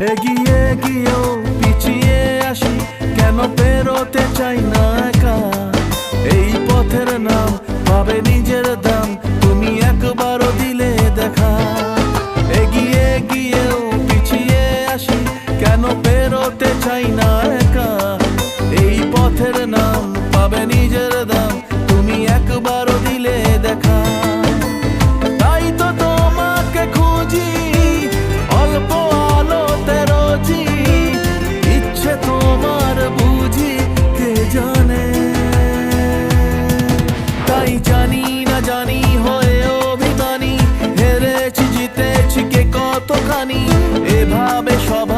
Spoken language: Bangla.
এগিয়ে গিয়েও পিছিয়ে আসি, কেন পেরোতে চাই না একা? এই পথের নাম পাবে নিজের দাম, তুমি একবারও দিলে দেখা। এগিয়ে গিয়েও পিছিয়ে আসি, কেন পেরোতে চাই না একা? এই পথের নাম পাবে নিজের দাম, তুমি একবারও দিলে দেখা। কে এভাবে তোমায়